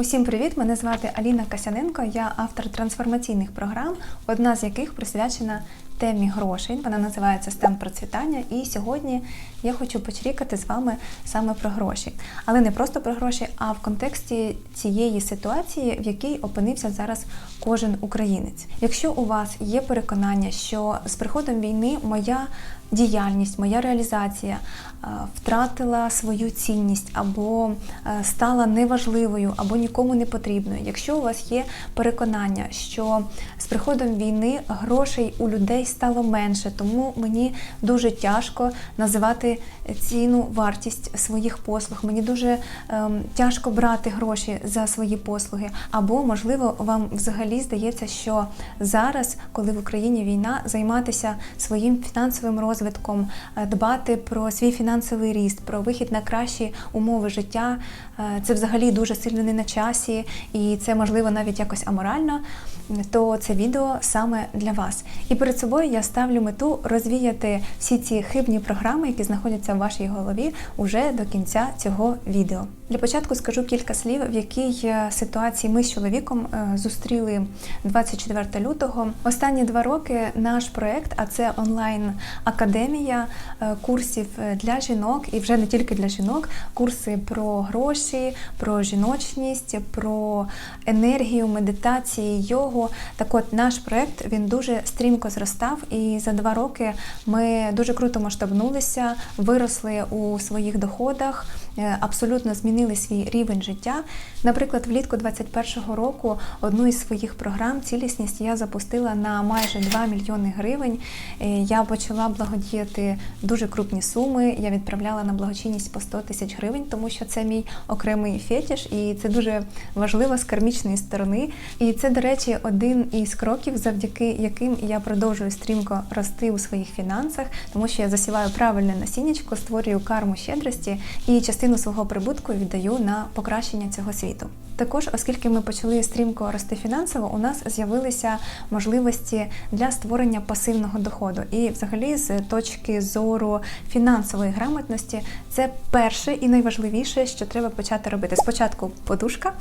Усім привіт! Мене звати Аліна Касяненко. Я автор трансформаційних програм, одна з яких присвячена темі грошей. Вона називається Стем процвітання. І сьогодні я хочу почрікати з вами саме про гроші, але не просто про гроші, а в контексті цієї ситуації, в якій опинився зараз кожен українець. Якщо у вас є переконання, що з приходом війни моя діяльність, моя реалізація е, втратила свою цінність або е, стала неважливою, або нікому не потрібною. Якщо у вас є переконання, що з приходом війни грошей у людей стало менше, тому мені дуже тяжко називати ціну вартість своїх послуг. Мені дуже ем, тяжко брати гроші за свої послуги. Або, можливо, вам взагалі здається, що зараз, коли в Україні війна, займатися своїм фінансовим розвитком, е, дбати про свій фінансовий ріст, про вихід на кращі умови життя, це взагалі дуже сильно не на часі, і це можливо навіть якось аморально. То це відео саме для вас. І перед собою я ставлю мету розвіяти всі ці хибні програми, які знаходяться в вашій голові, уже до кінця цього відео. Для початку скажу кілька слів, в якій е, ситуації ми з чоловіком е, зустріли 24 лютого. Останні два роки наш проект, а це онлайн академія е, курсів для жінок, і вже не тільки для жінок, курси про гроші, про жіночність, про енергію, медитації, йогу. Так от наш проект він дуже стрімко зростав, і за два роки ми дуже круто масштабнулися, виросли у своїх доходах, е, абсолютно змінили свій рівень життя. Наприклад, влітку 2021 року одну із своїх програм цілісність я запустила на майже 2 мільйони гривень. Е, Я почала благодіяти дуже крупні суми. Я відправляла на благочинність по 100 тисяч гривень, тому що це мій окремий фетіш, і це дуже важливо з кармічної сторони. І це, до речі, один із кроків, завдяки яким я продовжую стрімко рости у своїх фінансах, тому що я засіваю правильне насіннячко, створюю карму щедрості і частину свого прибутку віддаю на покращення цього світу. Також, оскільки ми почали стрімко рости фінансово, у нас з'явилися можливості для створення пасивного доходу. І, взагалі, з точки зору фінансової грамотності, це перше і найважливіше, що треба почати робити. Спочатку подушка,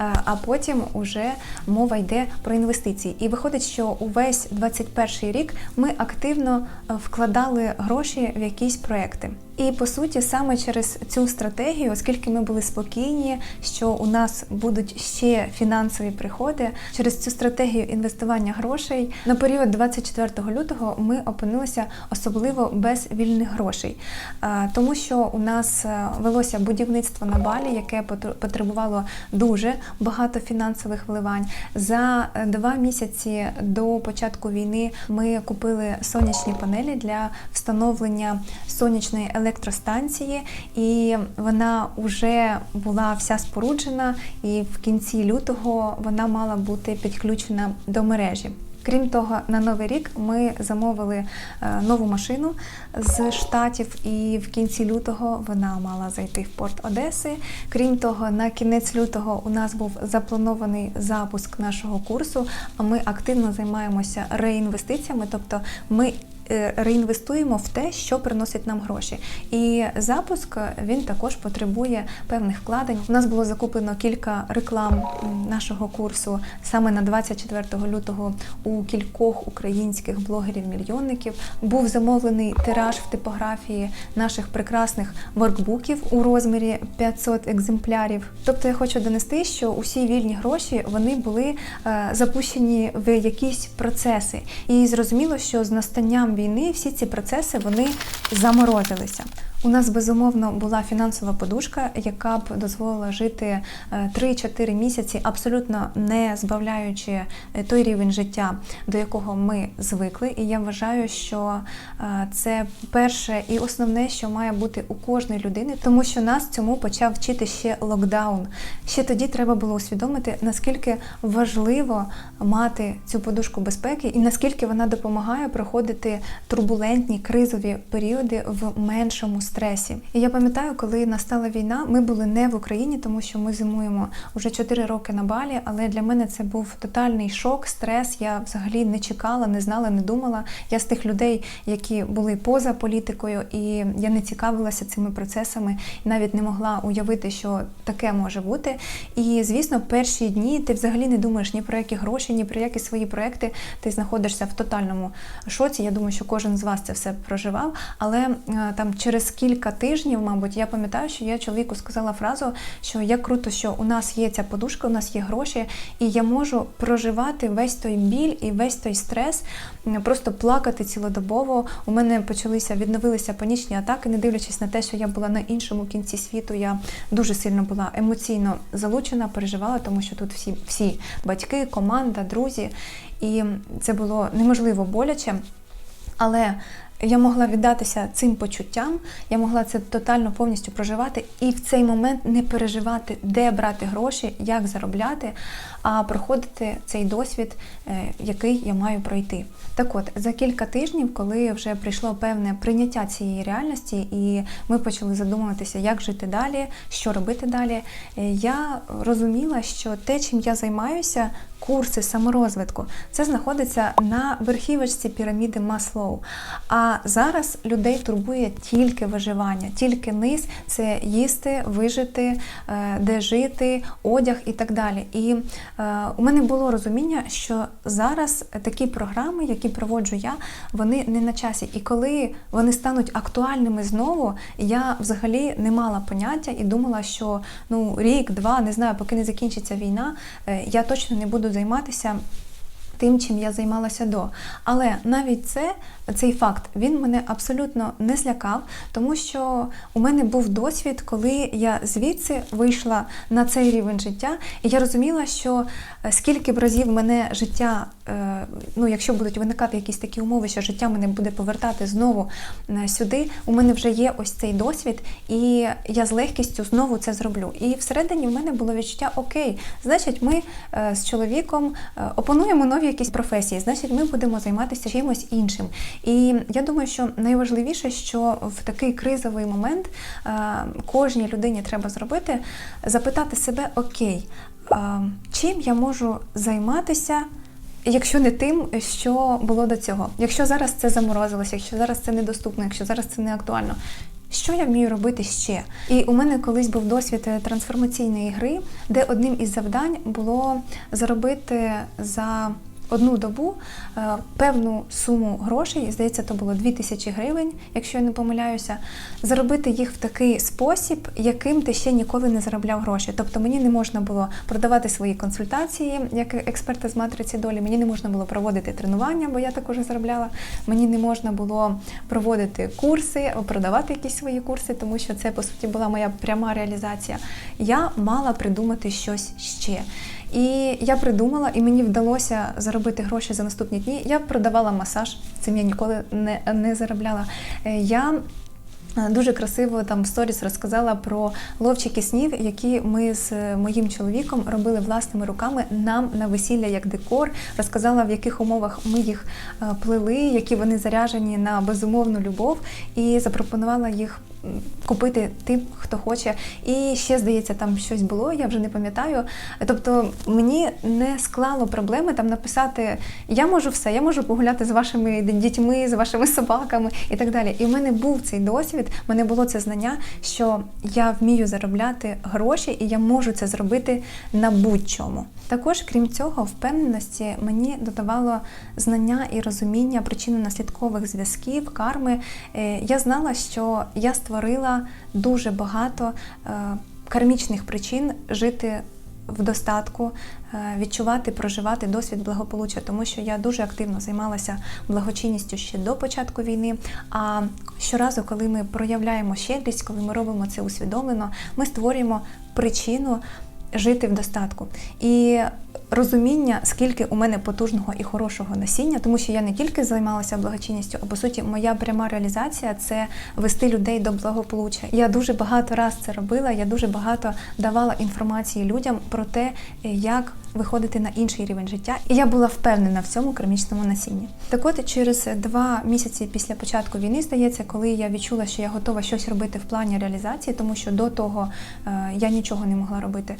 е, а потім уже мова йде про інвестиції. І виходить, що увесь 21 рік ми активно е, вкладали гроші в якісь проекти. І по суті, саме через цю стратегію, оскільки ми були спокійні, що у нас будуть ще фінансові приходи, через цю стратегію інвестування грошей на період 24 лютого ми опинилися особливо без вільних грошей, тому що у нас е, велося будівництво на балі, яке потребувало дуже багато фінансових вливань. За е, два місяці до початку війни ми купили сонячні панелі для встановлення сонячної електростанції, і вона вже була вся споруджена, і в кінці лютого вона мала бути підключена до мережі. Крім того, на новий рік ми замовили е, нову машину з штатів, і в кінці лютого вона мала зайти в порт Одеси. Крім того, на кінець лютого у нас був запланований запуск нашого курсу. А ми активно займаємося реінвестиціями, тобто ми реінвестуємо в те, що приносить нам гроші. І запуск е, він також потребує певних вкладень. У нас було закуплено кілька реклам нашого курсу саме на 24 лютого у кількох українських блогерів-мільйонників. Був замовлений тираж в типографії наших прекрасних воркбуків у розмірі 500 екземплярів. Тобто я хочу донести, що усі вільні гроші вони були е, запущені в якісь процеси. І зрозуміло, що з настанням війни всі ці процеси вони заморозилися. У нас безумовно була фінансова подушка, яка б дозволила жити е, 3-4 місяці, абсолютно не збавляючи е, той рівень життя, до якого ми звикли. І я вважаю, що е, це перше і основне, що має бути у кожної людини, тому що нас цьому почав вчити ще локдаун. Ще тоді треба було усвідомити, наскільки важливо мати цю подушку безпеки і наскільки вона допомагає проходити турбулентні кризові періоди в меншому стресі. І я пам'ятаю, коли настала війна, ми були не в Україні, тому що ми зимуємо вже 4 роки на Балі. Але для мене це був тотальний шок, стрес. Я взагалі не чекала, не знала, не думала. Я з тих людей, які були поза політикою, і я не цікавилася цими процесами, і навіть не могла уявити, що таке може бути. І звісно, перші дні ти взагалі не думаєш ні про які гроші, ні про які свої проекти. Ти знаходишся в тотальному шоці. Я думаю, що кожен з вас це все проживав. Але е, там через кілька тижнів, мабуть, я пам'ятаю, що я чоловіку сказала фразу, що як круто, що у нас є ця подушка, у нас є гроші, і я можу проживати весь той біль і весь той стрес, просто плакати цілодобово. У мене почалися відновилися панічні атаки, не дивлячись на те, що я була на іншому кінці світу. Я дуже сильно була емоційно залучена, переживала, тому що тут всі, всі батьки, команда, друзі, і це було неможливо боляче. Але я могла віддатися цим почуттям, я могла це тотально повністю проживати і в цей момент не переживати, де брати гроші, як заробляти, а проходити цей досвід, е, який я маю пройти. Так от, за кілька тижнів, коли вже прийшло певне прийняття цієї реальності, і ми почали задумуватися, як жити далі, що робити далі, е, я розуміла, що те, чим я займаюся, курси саморозвитку, це знаходиться на верхівочці піраміди Маслоу. А зараз людей турбує тільки виживання, тільки низ це їсти, вижити, е, де жити, одяг і так далі. І е, у мене було розуміння, що зараз такі програми, які проводжу я, вони не на часі. І коли вони стануть актуальними знову, я взагалі не мала поняття і думала, що ну рік, два, не знаю, поки не закінчиться війна, е, я точно не буду займатися. Тим, чим я займалася до. Але навіть це, цей факт він мене абсолютно не злякав, тому що у мене був досвід, коли я звідси вийшла на цей рівень життя, і я розуміла, що е, скільки б разів мене життя, е, ну якщо будуть виникати якісь такі умови, що життя мене буде повертати знову е, сюди, у мене вже є ось цей досвід, і я з легкістю знову це зроблю. І всередині в мене було відчуття: окей, значить, ми з чоловіком опануємо нові якісь професії, значить, ми будемо займатися чимось іншим. І я думаю, що найважливіше, що в такий кризовий момент е, кожній людині треба зробити, запитати себе: Окей, чим я можу займатися? Якщо не тим, що було до цього, якщо зараз це заморозилося, якщо зараз це недоступно, якщо зараз це не актуально, що я вмію робити ще? І у мене колись був досвід е, трансформаційної гри, де одним із завдань було заробити за одну добу е, певну суму грошей, здається, то було 2000 гривень, якщо я не помиляюся, заробити їх в такий спосіб, яким ти ще ніколи не заробляв гроші. Тобто мені не можна було продавати свої консультації як експерта з матриці долі, мені не можна було проводити тренування, бо я також заробляла. Мені не можна було проводити курси, продавати якісь свої курси, тому що це по суті була моя пряма реалізація. Я мала придумати щось ще. І я придумала, і мені вдалося заробити гроші за наступні дні. Я продавала масаж, цим я ніколи не, не заробляла. Е, Я е, Дуже красиво там в сторіс розказала про ловчики снів, які ми з моїм чоловіком робили власними руками нам на весілля як декор. Розказала, в яких умовах ми їх е, плели, які вони заряжені на безумовну любов, і запропонувала їх купити тим, хто хоче. І ще здається, там щось було, я вже не пам'ятаю. Тобто мені не склало проблеми там написати: я можу все, я можу погуляти з вашими дітьми, з вашими собаками і так далі. І в мене був цей досвід, в мене було це знання, що я вмію заробляти гроші і я можу це зробити на будь-чому. Також, крім цього, впевненості мені додавало знання і розуміння причинно-наслідкових зв'язків, карми. Е, Я знала, що я створила дуже багато е, кармічних причин жити в достатку, е, відчувати, проживати досвід благополуччя, тому що я дуже активно займалася благочинністю ще до початку війни. А щоразу, коли ми проявляємо щедрість, коли ми робимо це усвідомлено, ми створюємо причину жити в достатку. І розуміння, скільки у мене потужного і хорошого насіння, тому що я не тільки займалася благочинністю, а по суті, моя пряма реалізація це вести людей до благополуччя. Я дуже багато раз це робила. Я дуже багато давала інформації людям про те, як виходити на інший рівень життя. І я була впевнена в цьому кермічному насінні. Так от через два місяці після початку війни, здається, коли я відчула, що я готова щось робити в плані реалізації, тому що до того е, я нічого не могла робити.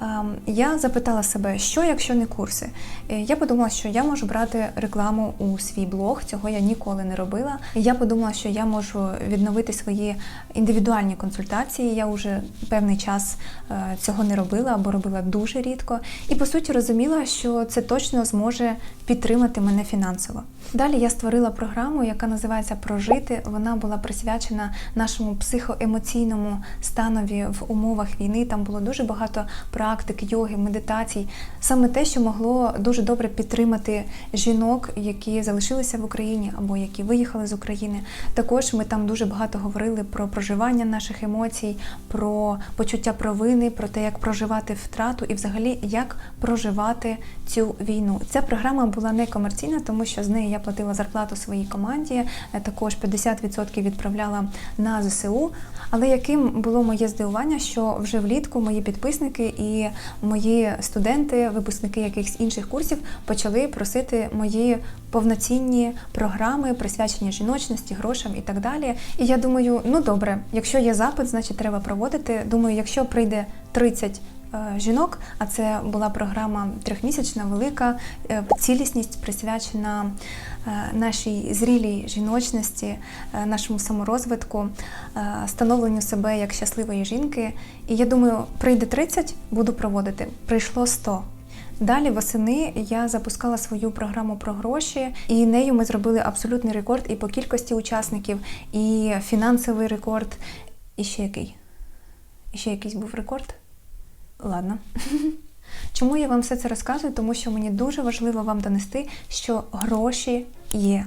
Ем, Я запитала себе, що якщо не курси. Е, Я подумала, що я можу брати рекламу у свій блог. Цього я ніколи не робила. Я подумала, що я можу відновити свої індивідуальні консультації. Я вже певний час е, цього не робила або робила дуже рідко. І по суті розуміла, що це точно зможе підтримати мене фінансово. Далі я створила програму, яка називається Прожити. Вона була присвячена нашому психоемоційному станові в умовах війни. Там було дуже багато практик, йоги, медитацій, саме те, що могло дуже добре підтримати жінок, які залишилися в Україні або які виїхали з України. Також ми там дуже багато говорили про проживання наших емоцій, про почуття провини, про те, як проживати втрату і взагалі як проживати цю війну. Ця програма була не комерційна, тому що з неї я платила зарплату своїй команді. е, Також 50% відправляла на ЗСУ. Але яким було моє здивування, що вже влітку мої підписники і мої студенти, випускники якихось інших курсів, почали просити мої повноцінні програми, присвячені жіночності, грошам і так далі. І я думаю, ну добре, якщо є запит, значить треба проводити. Думаю, якщо прийде 30 е, жінок, а це була програма трьохмісячна, велика е, цілісність присвячена нашій зрілій жіночності, е, нашому саморозвитку, е, становленню себе як щасливої жінки. І я думаю, прийде 30, буду проводити. Прийшло 100. Далі восени я запускала свою програму про гроші, і нею ми зробили абсолютний рекорд і по кількості учасників, і фінансовий рекорд. І ще який? І ще якийсь був рекорд? Ладно. Чому я вам все це розказую? Тому що мені дуже важливо вам донести, що гроші є.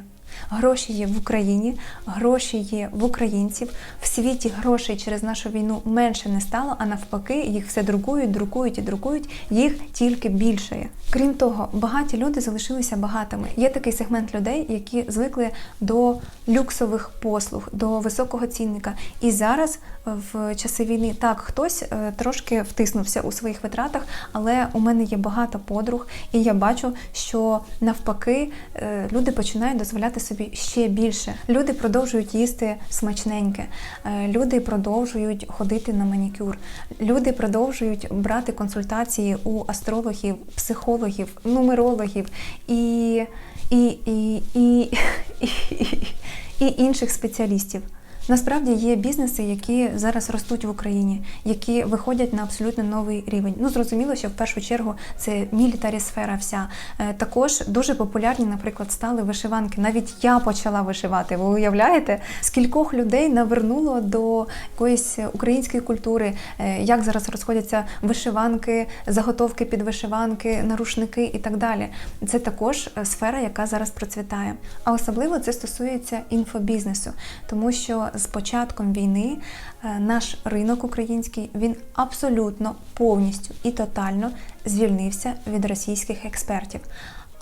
Гроші є в Україні, гроші є в українців. В світі грошей через нашу війну менше не стало, а навпаки, їх все друкують, друкують і друкують, їх тільки більшає. Крім того, багаті люди залишилися багатими. Є такий сегмент людей, які звикли до люксових послуг, до високого цінника. І зараз в часи війни так хтось е, трошки втиснувся у своїх витратах, але у мене є багато подруг, і я бачу, що навпаки е, люди починають дозволяти собі ще більше. Люди продовжують їсти смачненьке, е, люди продовжують ходити на манікюр, люди продовжують брати консультації у астрологів, психологів, нумерологів і, і, і, і, і, і інших спеціалістів. Насправді є бізнеси, які зараз ростуть в Україні, які виходять на абсолютно новий рівень. Ну зрозуміло, що в першу чергу це мілітарі сфера. Вся Е, також дуже популярні, наприклад, стали вишиванки. Навіть я почала вишивати. Ви уявляєте, скількох людей навернуло до якоїсь української культури, е, як зараз розходяться вишиванки, заготовки під вишиванки, нарушники і так далі. Це також е, сфера, яка зараз процвітає. А особливо це стосується інфобізнесу, тому що з початком війни е, наш ринок український він абсолютно повністю і тотально звільнився від російських експертів.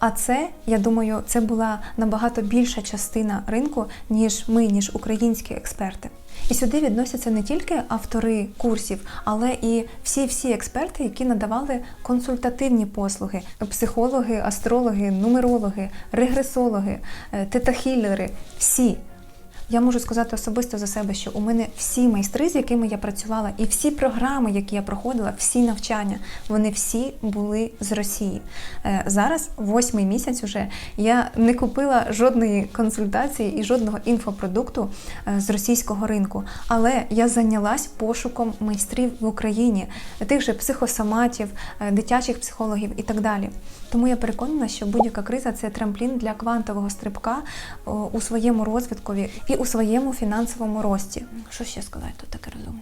А це, я думаю, це була набагато більша частина ринку, ніж ми, ніж українські експерти. І сюди відносяться не тільки автори курсів, але і всі-всі експерти, які надавали консультативні послуги: психологи, астрологи, нумерологи, регресологи, е, тетахілери, всі. Я можу сказати особисто за себе, що у мене всі майстри, з якими я працювала, і всі програми, які я проходила, всі навчання, вони всі були з Росії. Е, Зараз, восьмий місяць, уже я не купила жодної консультації і жодного інфопродукту е, з російського ринку. Але я зайнялась пошуком майстрів в Україні, тих же психосоматів, е, дитячих психологів і так далі. Тому я переконана, що будь-яка криза це трамплін для квантового стрибка у своєму розвиткові і у своєму фінансовому рості. Що ще сказати тут таке розумне?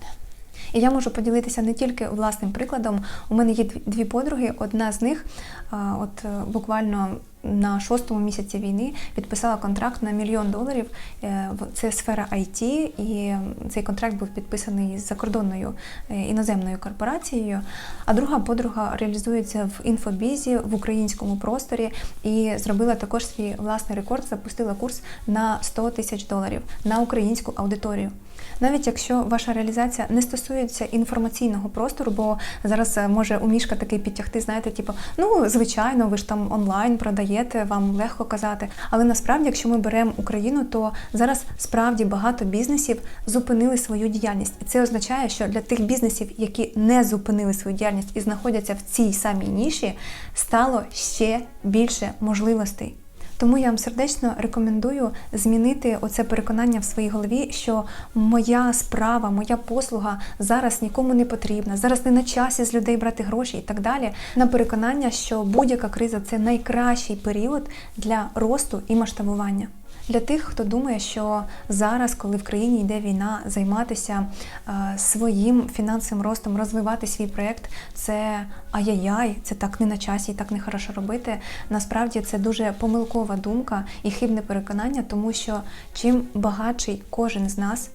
І я можу поділитися не тільки власним прикладом. У мене є дві- дві подруги. Одна з них, от е, буквально на шостому місяці війни, підписала контракт на мільйон доларів. Е, Це сфера IT, і цей контракт був підписаний з закордонною е, іноземною корпорацією. А друга подруга реалізується в інфобізі в українському просторі і зробила також свій власний рекорд, запустила курс на 100 тисяч доларів на українську аудиторію. Навіть якщо ваша реалізація не стосується інформаційного простору, бо зараз е, може у мішка такий підтягти, знаєте, типу, ну звичайно, ви ж там онлайн продаєте, вам легко казати. Але насправді, якщо ми беремо Україну, то зараз справді багато бізнесів зупинили свою діяльність, і це означає, що для тих бізнесів, які не зупинили свою діяльність і знаходяться в цій самій ніші, стало ще більше можливостей. Тому я вам сердечно рекомендую змінити оце переконання в своїй голові, що моя справа, моя послуга зараз нікому не потрібна, зараз не на часі з людей брати гроші і так далі. На переконання, що будь-яка криза це найкращий період для росту і масштабування. Для тих, хто думає, що зараз, коли в країні йде війна, займатися е, своїм фінансовим ростом, розвивати свій проєкт, це ай-яй-яй, це так не на часі так не хорошо робити. Насправді це дуже помилкова думка і хибне переконання, тому що чим багатший кожен з нас,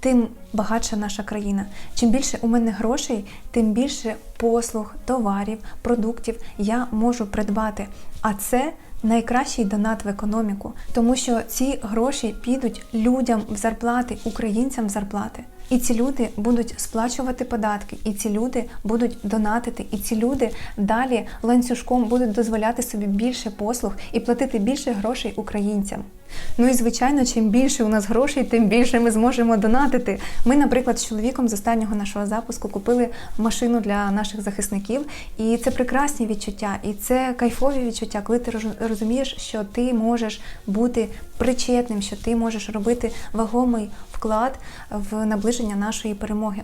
тим багатша наша країна. Чим більше у мене грошей, тим більше послуг, товарів, продуктів я можу придбати. А це найкращий донат в економіку, тому що ці гроші підуть людям в зарплати, українцям в зарплати. І ці люди будуть сплачувати податки, і ці люди будуть донатити, і ці люди далі ланцюжком будуть дозволяти собі більше послуг і платити більше грошей українцям. Ну і звичайно, чим більше у нас грошей, тим більше ми зможемо донатити. Ми, наприклад, з чоловіком з останнього нашого запуску купили машину для наших захисників, і це прекрасні відчуття, і це кайфові відчуття, коли ти роз- розумієш, що ти можеш бути причетним, що ти можеш робити вагомий вклад в наближення нашої перемоги.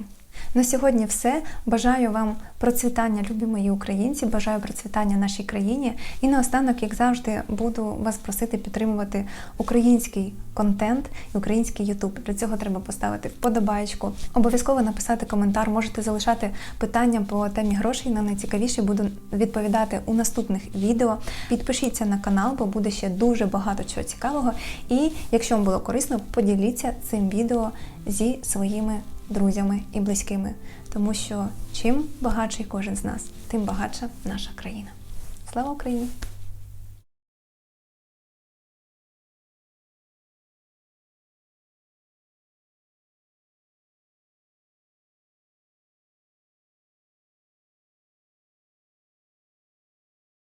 На сьогодні все. Бажаю вам процвітання, любі мої українці, бажаю процвітання нашій країні. І наостанок, як завжди, буду вас просити підтримувати український контент і український Ютуб. Для цього треба поставити вподобаєчку, обов'язково написати коментар. Можете залишати питання по темі грошей. На найцікавіші буду відповідати у наступних відео. Підпишіться на канал, бо буде ще дуже багато чого цікавого. І якщо вам було корисно, поділіться цим відео зі своїми друзями і близькими, тому що чим багатший кожен з нас, тим багатша наша країна. Слава Україні!